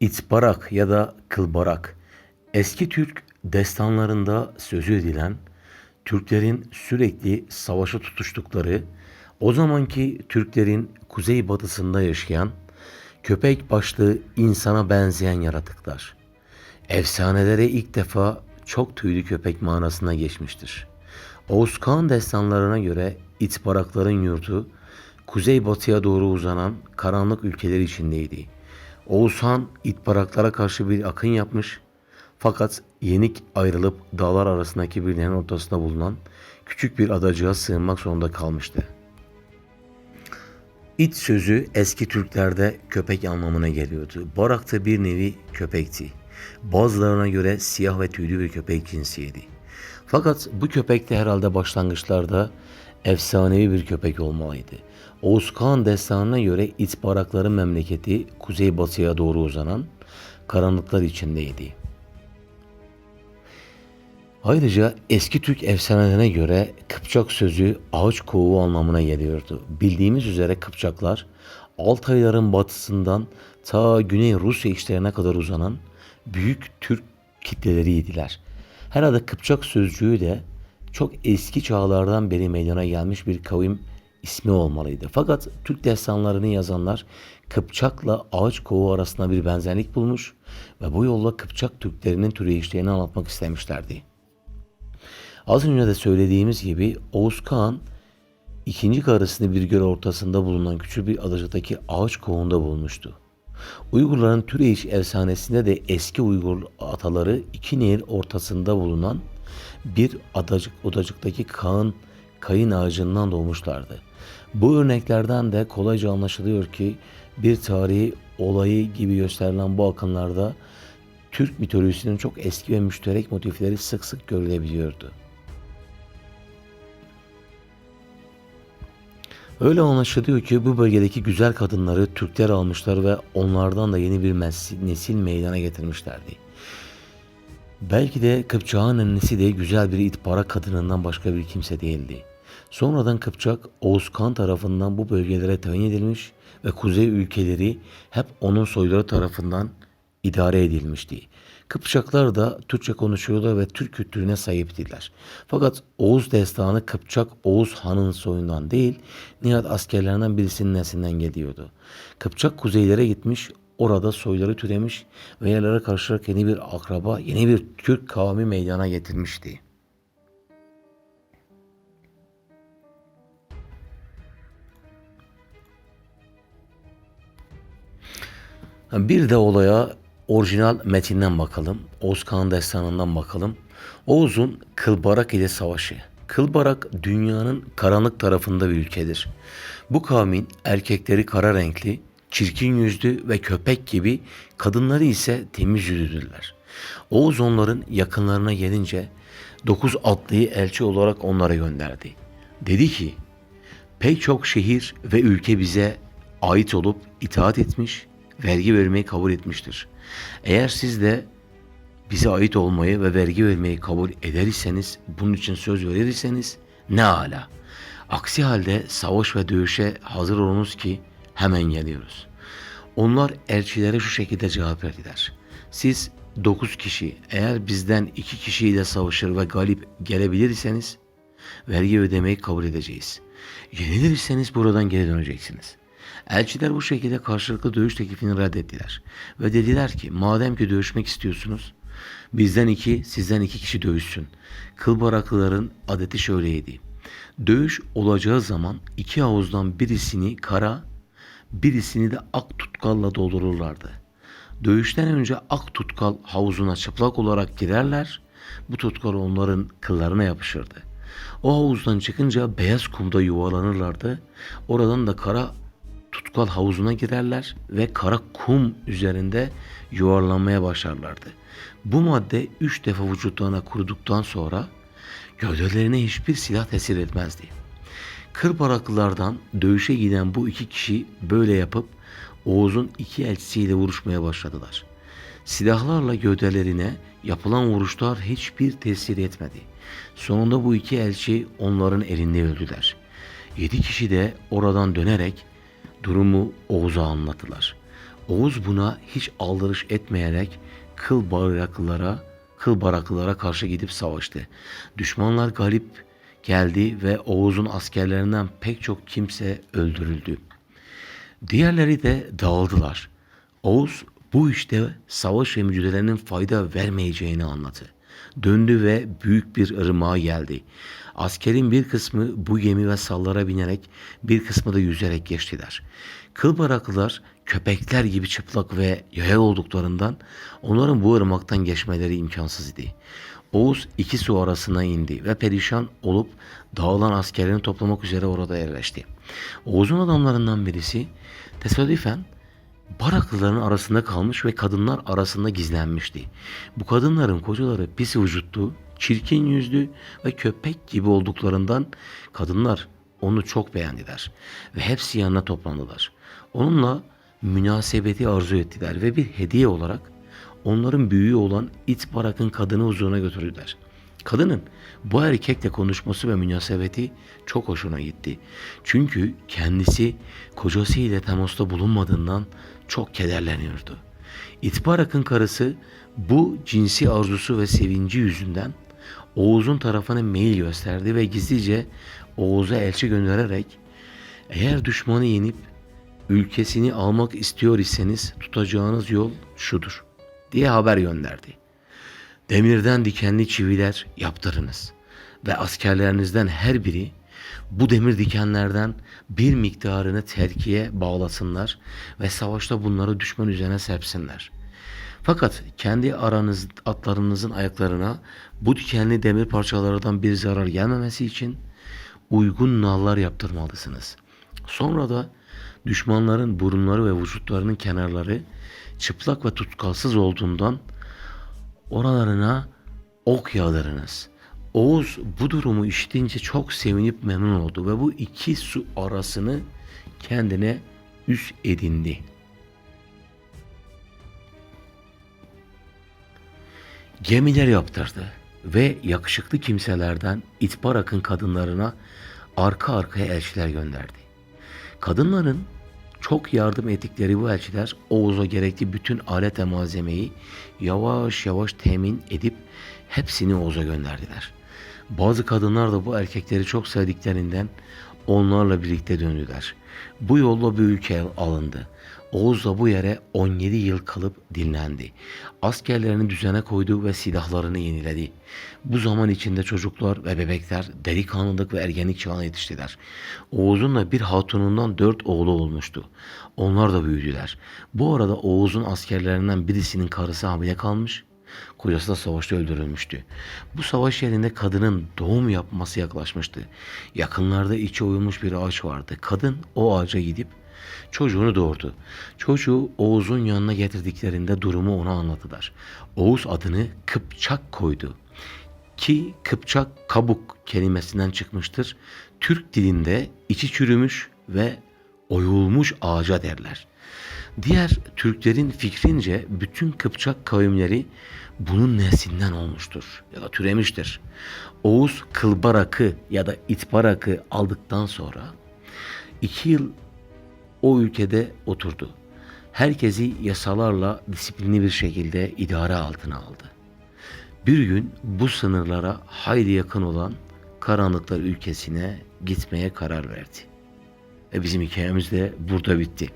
İtbarak ya da Kılbarak eski Türk destanlarında sözü edilen Türklerin sürekli savaşa tutuştukları o zamanki Türklerin kuzeybatısında yaşayan köpek başlı insana benzeyen yaratıklar. Efsanelere ilk defa çok tüylü köpek manasına geçmiştir. Oğuz Kağan destanlarına göre itbarakların yurdu kuzeybatıya doğru uzanan karanlık ülkeler içindeydi. Oğuz Han itbaraklara karşı bir akın yapmış fakat yenik ayrılıp dağlar arasındaki bir nehrin ortasında bulunan küçük bir adacığa sığınmak zorunda kalmıştı. İt sözü eski Türklerde köpek anlamına geliyordu. Barak da bir nevi köpekti. Bazılarına göre siyah ve tüylü bir köpek cinsiydi. Fakat bu köpek de herhalde başlangıçlarda efsanevi bir köpek olmalıydı. Oğuz Kağan destanına göre it barakların memleketi kuzeybatıya doğru uzanan karanlıklar içindeydi. Ayrıca eski Türk efsanelerine göre Kıpçak sözü ağaç kovuğu anlamına geliyordu. Bildiğimiz üzere Kıpçaklar Altayların batısından ta Güney Rusya içlerine kadar uzanan büyük Türk kitleleriydiler. Herhalde Kıpçak sözcüğü de çok eski çağlardan beri meydana gelmiş bir kavim ismi olmalıydı. Fakat Türk destanlarını yazanlar Kıpçak'la ağaç kovuğu arasında bir benzerlik bulmuş ve bu yolla Kıpçak Türklerinin türeyişlerini anlatmak istemişlerdi. Az önce de söylediğimiz gibi Oğuz Kağan ikinci karısını bir göl ortasında bulunan küçük bir adacıktaki ağaç kovuğunda bulmuştu. Uygurların Türeyiş efsanesinde de eski Uygur ataları iki nehir ortasında bulunan bir adacık odacıktaki kağın kayın ağacından doğmuşlardı. Bu örneklerden de kolayca anlaşılıyor ki bir tarihi olayı gibi gösterilen bu akımlarda Türk mitolojisinin çok eski ve müşterek motifleri sık sık görülebiliyordu. Öyle anlaşılıyor ki bu bölgedeki güzel kadınları Türkler almışlar ve onlardan da yeni bir nesil meydana getirmişlerdi. Belki de Kıpçak'ın annesi de güzel bir itbara kadınından başka bir kimse değildi. Sonradan Kıpçak Oğuz Kağan tarafından bu bölgelere tayin edilmiş ve kuzey ülkeleri hep onun soyları tarafından idare edilmişti. Kıpçaklar da Türkçe konuşuyorlar ve Türk kültürüne sahiptiler. Fakat Oğuz destanı Kıpçak Oğuz Han'ın soyundan değil, Nihat askerlerinden birisinin neslinden geliyordu. Kıpçak kuzeylere gitmiş, orada soyları türemiş ve yerlere karşılarak yeni bir akraba, yeni bir Türk kavmi meydana getirmişti. Bir de olaya orijinal metinden bakalım. Oğuz Kağan destanından bakalım. Oğuz'un Kılbarak ile savaşı. Kılbarak dünyanın karanlık tarafında bir ülkedir. Bu kavmin erkekleri kara renkli, çirkin yüzlü ve köpek gibi, kadınları ise temiz yüzlüdürler. Oğuz onların yakınlarına gelince dokuz atlıyı elçi olarak onlara gönderdi. Dedi ki, pek çok şehir ve ülke bize ait olup itaat etmiş, vergi vermeyi kabul etmiştir. Eğer siz de bize ait olmayı ve vergi vermeyi kabul eder iseniz, bunun için söz verirseniz ne ala. Aksi halde savaş ve dövüşe hazır olunuz ki hemen geliyoruz. Onlar elçilere şu şekilde cevap verdiler. Siz dokuz kişi eğer bizden iki kişiyle savaşır ve galip gelebilirseniz vergi ödemeyi kabul edeceğiz. Yenilirseniz buradan geri döneceksiniz. Elçiler bu şekilde karşılıklı dövüş teklifini reddettiler. Ve dediler ki madem ki dövüşmek istiyorsunuz bizden iki sizden iki kişi dövüşsün. Kılbaraklıların adeti şöyleydi. Dövüş olacağı zaman iki havuzdan birisini kara birisini de ak tutkalla doldururlardı. Dövüşten önce ak tutkal havuzuna çıplak olarak girerler. Bu tutkal onların kıllarına yapışırdı. O havuzdan çıkınca beyaz kumda yuvarlanırlardı. Oradan da kara tutkal havuzuna girerler ve kara kum üzerinde yuvarlanmaya başlarlardı. Bu madde üç defa vücutlarına kuruduktan sonra gövdelerine hiçbir silah tesir etmezdi. Kırbaraklılardan dövüşe giden bu iki kişi böyle yapıp Oğuz'un iki elçisiyle vuruşmaya başladılar. Silahlarla gövdelerine yapılan vuruşlar hiçbir tesir etmedi. Sonunda bu iki elçi onların elinde öldüler. Yedi kişi de oradan dönerek durumu Oğuz'a anlattılar. Oğuz buna hiç aldırış etmeyerek kıl baraklılara, kıl baraklılara karşı gidip savaştı. Düşmanlar galip geldi ve Oğuz'un askerlerinden pek çok kimse öldürüldü. Diğerleri de dağıldılar. Oğuz bu işte savaş ve mücadelenin fayda vermeyeceğini anladı. Döndü ve büyük bir ırmağa geldi. Askerin bir kısmı bu gemi ve sallara binerek bir kısmı da yüzerek geçtiler. Kılbaraklılar köpekler gibi çıplak ve yaya olduklarından onların bu ırmaktan geçmeleri imkansız idi. Oğuz iki su arasına indi ve perişan olup dağılan askerlerini toplamak üzere orada yerleşti. Oğuz'un adamlarından birisi tesadüfen Baraklıların arasında kalmış ve kadınlar arasında gizlenmişti. Bu kadınların kocaları pis vücutlu, çirkin yüzlü ve köpek gibi olduklarından kadınlar onu çok beğendiler ve hepsi yanına toplandılar. Onunla münasebeti arzu ettiler ve bir hediye olarak onların büyüğü olan it barakın kadını huzuruna götürdüler. Kadının bu erkekle konuşması ve münasebeti çok hoşuna gitti. Çünkü kendisi kocası ile temasta bulunmadığından çok kederleniyordu. İtbarak'ın karısı bu cinsi arzusu ve sevinci yüzünden Oğuz'un tarafına meyil gösterdi ve gizlice Oğuz'a elçi göndererek eğer düşmanı yenip ülkesini almak istiyor iseniz tutacağınız yol şudur diye haber gönderdi. Demirden dikenli çiviler yaptırınız ve askerlerinizden her biri bu demir dikenlerden bir miktarını terkiye bağlasınlar ve savaşta bunları düşman üzerine serpsinler. Fakat kendi aranız atlarınızın ayaklarına bu dikenli demir parçalarından bir zarar gelmemesi için uygun nallar yaptırmalısınız. Sonra da düşmanların burunları ve vücutlarının kenarları çıplak ve tutkalsız olduğundan oralarına ok yağdırınız. Oğuz bu durumu işitince çok sevinip memnun oldu ve bu iki su arasını kendine üs edindi. Gemiler yaptırdı ve yakışıklı kimselerden İtbarak'ın kadınlarına arka arkaya elçiler gönderdi. Kadınların çok yardım ettikleri bu elçiler Oğuz'a gerekli bütün alet ve malzemeyi yavaş yavaş temin edip hepsini Oğuz'a gönderdiler. Bazı kadınlar da bu erkekleri çok sevdiklerinden onlarla birlikte döndüler. Bu yolla bir ülke alındı. Oğuz da bu yere 17 yıl kalıp dinlendi. Askerlerini düzene koydu ve silahlarını yeniledi. Bu zaman içinde çocuklar ve bebekler delikanlılık ve ergenlik çağına yetiştiler. Oğuz'un da bir hatunundan dört oğlu olmuştu. Onlar da büyüdüler. Bu arada Oğuz'un askerlerinden birisinin karısı hamile kalmış Kocası da savaşta öldürülmüştü. Bu savaş yerinde kadının doğum yapması yaklaşmıştı. Yakınlarda içi oyulmuş bir ağaç vardı. Kadın o ağaca gidip çocuğunu doğurdu. Çocuğu Oğuz'un yanına getirdiklerinde durumu ona anlattılar. Oğuz adını Kıpçak koydu. Ki Kıpçak kabuk kelimesinden çıkmıştır. Türk dilinde içi çürümüş ve oyulmuş ağaca derler. Diğer Türklerin fikrince bütün Kıpçak kavimleri bunun neslinden olmuştur ya da türemiştir. Oğuz Kılbarak'ı ya da İtbarak'ı aldıktan sonra iki yıl o ülkede oturdu. Herkesi yasalarla disiplinli bir şekilde idare altına aldı. Bir gün bu sınırlara hayli yakın olan Karanlıklar ülkesine gitmeye karar verdi. Ve bizim hikayemiz de burada bitti.